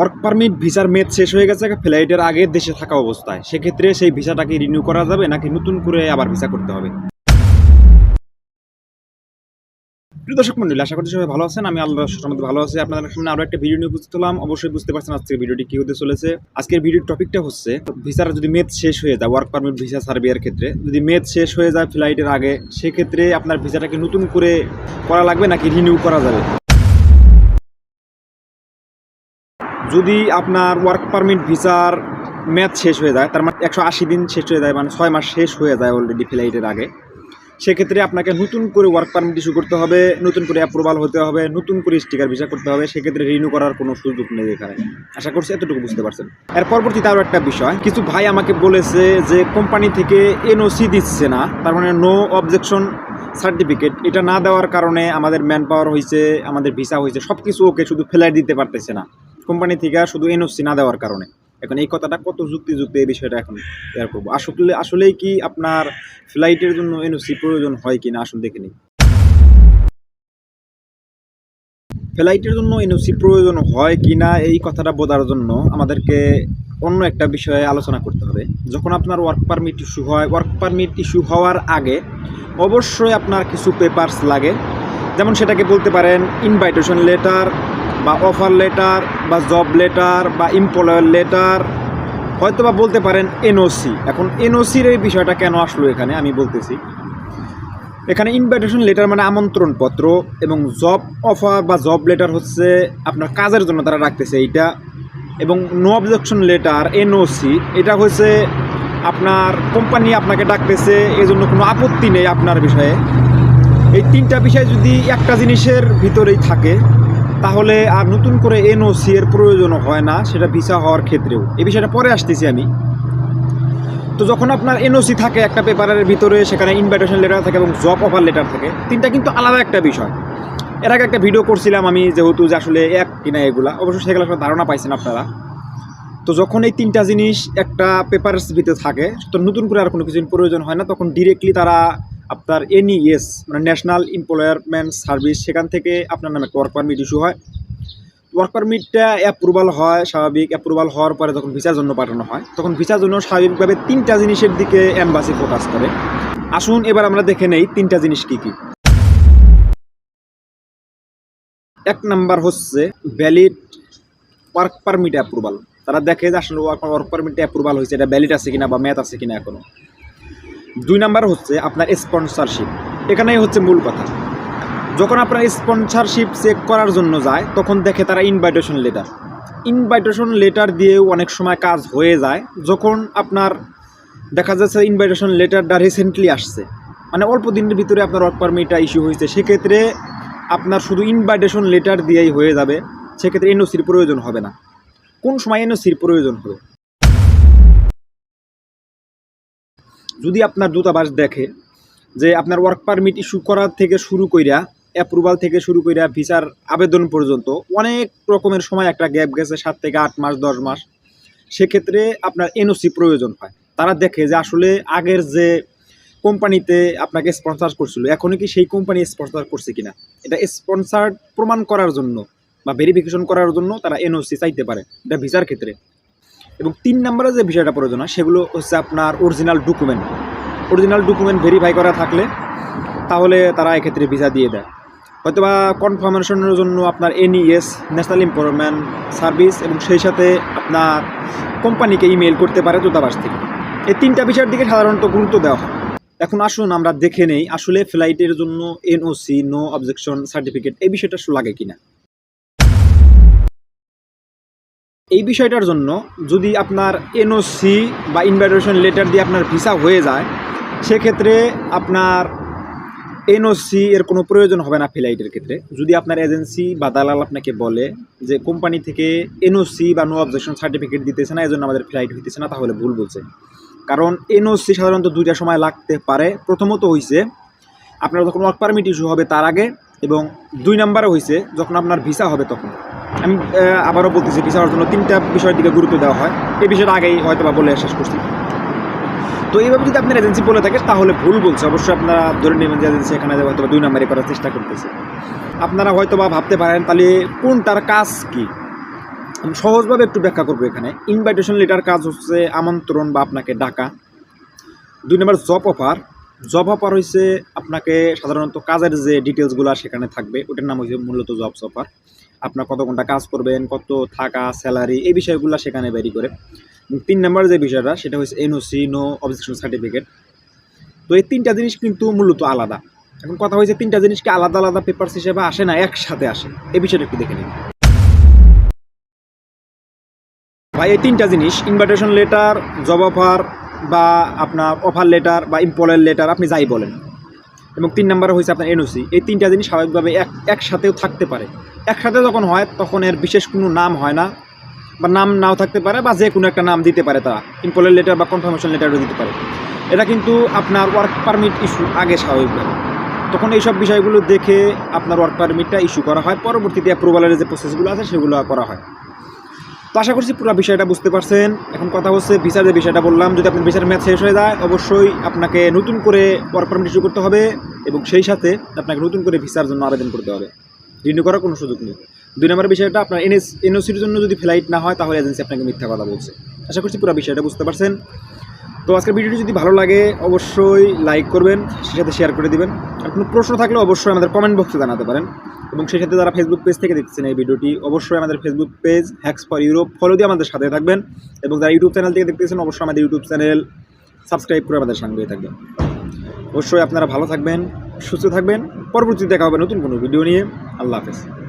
Work permit ভিসার মেয়াদ শেষ হয়ে গেছে ফ্লাইটের আগে দেশে থাকা অবস্থায়। সেক্ষেত্রে সেই ভিসাটাকে রিনিউ করা যাবে, নাকি নতুন করে আবার ভিসা করতে হবে? দর্শক মন্ডলী, আশা করছি সবাই ভালো আছেন। আমি আল্লাহ ভালো আছি। আপনাদের সামনে আরও একটা ভিডিও নিয়ে উপস্থিত হলাম। অবশ্যই বুঝতে পারছেন আজকের ভিডিওটি কি হতে চলেছে। আজকের ভিডিওর টপিকটা হচ্ছে ভিসার যদি মেয়াদ শেষ হয়ে যায় ওয়ার্ক পারমিট ভিসা সার্বিয়ার ক্ষেত্রে, যদি মেয়াদ শেষ হয়ে যায় ফ্লাইটের আগে, সেক্ষেত্রে আপনার ভিসাটাকে নতুন করে করা লাগবে, নাকি রিনিউ করা যাবে? যদি আপনার ওয়ার্ক পারমিট ভিসার ম্যাথ শেষ হয়ে যায়, তার মানে একশো আশি দিন শেষ হয়ে যায় মানে ছয় মাস শেষ হয়ে যায় অলরেডি ফ্লাইটের আগে, সেক্ষেত্রে আপনাকে নতুন করে ওয়ার্ক পারমিট ইস্যু করতে হবে, নতুন করে অ্যাপ্রুভাল হতে হবে, নতুন করে স্টিকার ভিসা করতে হবে, সেক্ষেত্রে রিনিউ করার কোনো সুযোগ নেই এখানে। আশা করছি এতটুকু বুঝতে পারছেন। এর পরবর্তীতে আরও একটা বিষয়, কিছু ভাই আমাকে বলেছে যে কোম্পানি থেকে এনওসি দিচ্ছে না, তার মানে নো অবজেকশন সার্টিফিকেট এটা না দেওয়ার কারণে আমাদের ম্যান পাওয়ার হয়েছে আমাদের ভিসা হয়েছে সব কিছু ওকে শুধু ফ্লাইট দিতে পারতেছে না। কোম্পানি থেকে শুধু এনওসি না দেওয়ার কারণে। এখন এই কথাটা কত যুক্তিযুক্ত এই বিষয়টা এখন শেয়ার করব। আসলে আসলেই কি আপনার ফ্লাইটের জন্য এনওসি প্রয়োজন হয় কি না আসলে দেখে নিই। ফ্লাইটের জন্য এনওসি প্রয়োজন হয় কি না এই কথাটা বোঝার জন্য আমাদেরকে অন্য একটা বিষয়ে আলোচনা করতে হবে। যখন আপনার ওয়ার্ক পারমিট ইস্যু হয় ওয়ার্ক পারমিট ইস্যু হওয়ার আগে অবশ্যই আপনার কিছু পেপারস লাগে। যেমন সেটাকে বলতে পারেন ইনভাইটেশন লেটার বা অফার লেটার বা জব লেটার বা এমপ্লয়ার লেটার হয়তো বা বলতে পারেন এনওসি এখন এনওসির এই বিষয়টা কেন আসলো এখানে? আমি বলতেছি। এখানে ইনভাইটেশন লেটার মানে আমন্ত্রণ পত্র এবং জব অফার বা জব লেটার হচ্ছে আপনার কাজের জন্য তারা রাখতেছে এইটা। এবং নো অবজেকশন লেটার এনওসি এটা হচ্ছে আপনার কোম্পানি আপনাকে ডাকতেছে এই জন্য কোনো আপত্তি নেই আপনার বিষয়ে। এই তিনটা বিষয় যদি একটা জিনিসের ভিতরেই থাকে তাহলে আর নতুন করে এনওসি এর প্রয়োজন হয় না, সেটা ভিসা হওয়ার ক্ষেত্রেও। এই বিষয়টা পরে আসতেছি আমি। তো যখন আপনার এনওসি থাকে, একটা পেপারের ভিতরে সেখানে ইনভাইটেশন লেটার থাকে এবং জব অফার লেটার থাকে, তিনটা কিন্তু আলাদা একটা বিষয়। এর আগে একটা ভিডিও করছিলাম আমি, যেহেতু যে আসলে এক কিনা এগুলা, অবশ্যই সেগুলো আসলে ধারণা পাইছেন আপনারা। তো যখন এই তিনটা জিনিস একটা পেপারের ভিতরে থাকে, তো নতুন করে আর কোনো কিছু প্রয়োজন হয় না, তখন ডিরেক্টলি তারা আপনার এনইএস মানে ন্যাশনাল এমপ্লয়ারমেন্ট সার্ভিস সেখান থেকে আপনার নামে ওয়ার্ক পারমিট ইস্যু হয়। ওয়ার্ক পারমিটটা অ্যাপ্রুভাল হয়, স্বাভাবিক। অ্যাপ্রুভাল হওয়ার পরে যখন ভিসার জন্য পাঠানো হয়, তখন ভিসার জন্য স্বাভাবিকভাবে তিনটা জিনিসের দিকে অ্যাম্বাসি ফোকাস করে। আসুন, এবার আমরা দেখে নেই তিনটা জিনিস কি কি। এক নাম্বার হচ্ছে ভ্যালিড ওয়ার্ক পারমিট অ্যাপ্রুভাল তারা দেখে যে আসলে ওয়ার্ক পারমিট অ্যাপ্রুভাল হয়েছে, এটা ভ্যালিড আছে কিনা বা ম্যাথ আছে কিনা এখনও। দুই নাম্বার হচ্ছে আপনার স্পন্সরশিপ এখানেই হচ্ছে মূল কথা। যখন আপনার স্পন্সরশিপ চেক করার জন্য যায়, তখন দেখে তারা ইনভাইটেশন লেটার ইনভাইটেশন লেটার দিয়েও অনেক সময় কাজ হয়ে যায়। যখন আপনার দেখা যাচ্ছে ইনভাইটেশন লেটারটা রিসেন্টলি আসছে মানে অল্প দিনের ভিতরে আপনার ওয়ার্ক পারমিটটা ইস্যু হয়েছে, সেক্ষেত্রে আপনার শুধু ইনভাইটেশন লেটার দিয়েই হয়ে যাবে। সেক্ষেত্রে এনওসির প্রয়োজন হবে না। কোন সময় এনওসির প্রয়োজন হবে? যদি আপনার দূতাবাস দেখে যে আপনার ওয়ার্ক পারমিট ইস্যু করার থেকে শুরু কইরা অ্যাপ্রুভাল থেকে শুরু কইরা ভিসার আবেদন পর্যন্ত অনেক রকমের সময় একটা গ্যাপ গেছে, সাত থেকে আট মাস, দশ মাস। সেক্ষেত্রে আপনার এনওসি প্রয়োজন হয়। তারা দেখে যে আসলে আগের যে কোম্পানিতে আপনাকে স্পন্সার করছিল এখনই কি সেই কোম্পানি স্পন্সার করছে কিনা? এটা স্পন্সার প্রমাণ করার জন্য বা ভেরিফিকেশন করার জন্য তারা এনওসি চাইতে পারে, এটা ভিসার ক্ষেত্রে। এবং তিন নম্বরে যে বিষয়টা প্রয়োজন হয়, সেগুলো হচ্ছে আপনার original document original document verify করা থাকলে তাহলে তারা এক্ষেত্রে ভিসা দিয়ে দেয়। হয়তোবা কনফার্মেশনের জন্য আপনার এনইএস ন্যাশনাল এমপ্লয়মেন্ট সার্ভিস এবং সেই সাথে আপনার কোম্পানিকে ইমেল করতে পারে দূতাবাস থেকে। এই তিনটা বিষয়ের দিকে সাধারণত গুরুত্ব দেওয়া হয়। এখন আসুন আমরা দেখে নেই, আসলে ফ্লাইটের জন্য এনওসি নো অবজেকশন সার্টিফিকেট এই বিষয়টা লাগে কিনা। এই বিষয়টার জন্য যদি আপনার এনওসি বা ইনভাইটেশন লেটার দিয়ে আপনার ভিসা হয়ে যায়, সেক্ষেত্রে আপনার এনওসি এর কোনো প্রয়োজন হবে না ফ্লাইটের ক্ষেত্রে। যদি আপনার এজেন্সি বা দালাল আপনাকে বলে যে, কোম্পানি থেকে এনওসি বা নো অবজেকশন সার্টিফিকেট দিতেছে না এই জন্য আমাদের ফ্লাইট হইতেছে না, তাহলে ভুল বলছে। কারণ এনওসি সাধারণত দুইটা সময় লাগতে পারে। প্রথমত হইছে, আপনার যখন ওয়ার্ক পারমিট ইস্যু হবে, তার আগে এবং দুই নাম্বারে হয়েছে যখন আপনার ভিসা হবে তখন। আমি আবারও বলতেছি ভিসা হওয়ার জন্য তিনটা বিষয়ের দিকে গুরুত্ব দেওয়া হয়। এই বিষয়টা আগেই হয়তো বা বলে শেষ করছি। তো এইভাবে যদি আপনার এজেন্সি বলে থাকে, তাহলে ভুল বলছে। অবশ্যই আপনারা ধরে নেবেন যে এজেন্সি এখানে হয়তো দুই নাম্বারে করার চেষ্টা করতেছে। আপনারা হয়তো বা ভাবতে পারেন, তাহলে কোনটার কাজ কি? আমি সহজভাবে একটু ব্যাখ্যা করব এখানে। ইনভাইটেশন লেটার কাজ হচ্ছে আমন্ত্রণ বা আপনাকে ডাকা। দুই নম্বর জব অফার জব অফার হয়েছে আপনাকে সাধারণত কাজের যে ডিটেলসগুলো সেখানে থাকবে, ওটার নাম হচ্ছে মূলত জব অফার আপনার কত ঘণ্টা কাজ করবেন, কত থাকা স্যালারি এই বিষয়গুলো সেখানে ভ্যারি করে। তিন নম্বর যে বিষয়টা, সেটা হচ্ছে এনওসি নো অবজেকশন সার্টিফিকেট তো এই তিনটা জিনিস কিন্তু মূলত আলাদা। এখন কথা হয়েছে তিনটা জিনিসকে আলাদা আলাদা পেপারস হিসেবে আসে না, একসাথে আসে। এই বিষয়টা একটু দেখে নিন। ভাই, এই তিনটা জিনিস ইনভাইটেশন লেটার জব অফার বা আপনার অফার লেটার বা এমপ্লয়ের লেটার আপনি যাই বলেন। এবং তিন নম্বরে হয়েছে আপনার এনওসি এই তিনটা জিনিস স্বাভাবিকভাবে এক, একসাথেও থাকতে পারে। একসাথে যখন হয়, তখন এর বিশেষ কোনো নাম হয় না বা নাম নাও থাকতে পারে বা যে কোনো একটা নাম দিতে পারে তারা। এমপ্লয়ের লেটার বা কনফার্মেশন লেটারও দিতে পারে। এটা কিন্তু আপনার ওয়ার্ক পারমিট ইস্যু আগে স্বাভাবিকভাবে। তখন এইসব বিষয়গুলো দেখে আপনার ওয়ার্ক পারমিটটা ইস্যু করা হয়। পরবর্তীতে অ্যাপ্রুভালের যে প্রসেসগুলো আছে, সেগুলো করা হয়। তো আশা করছি পুরো বিষয়টা বুঝতে পারছেন। এখন কথা হচ্ছে ভিসার যে বিষয়টা বললাম, যদি আপনার ভিসার ম্যাচ শেষ হয়ে যায়, অবশ্যই আপনাকে নতুন করে ওয়ার্ক পারমিট ইস্যু করতে হবে এবং সেই সাথে আপনাকে নতুন করে ভিসার জন্য আবেদন করতে হবে। রিনিউ করার কোনো সুযোগ নেই। দুই নম্বর বিষয়টা, আপনার এনএস এনওসির জন্য যদি ফ্লাইট না হয়, তাহলে এজেন্সি আপনাকে মিথ্যা কথা বলছে। আশা করছি পুরো বিষয়টা বুঝতে পারছেন। তো আজকের ভিডিওটি যদি ভালো লাগে, অবশ্যই লাইক করবেন, সেই সাথে শেয়ার করে দিবেন। আর কোনো প্রশ্ন থাকলে অবশ্যই আমাদের কমেন্ট বক্সে জানাতে পারেন। এবং সেই সাথে যারা ফেসবুক পেজ থেকে দেখছেন এই ভিডিওটি, অবশ্যই আমাদের Facebook page hacks for Europe follow দিয়ে আমাদের সাথে থাকবেন। এবং যারা ইউটিউব চ্যানেল থেকে দেখতেছেন, অবশ্যই আমাদের ইউটিউব চ্যানেল সাবস্ক্রাইব করে আমাদের সঙ্গে থাকবেন। অবশ্যই আপনারা ভালো থাকবেন, সুস্থ থাকবেন। পরবর্তীতে দেখা হবে নতুন কোনো ভিডিও নিয়ে। আল্লাহ হাফেজ।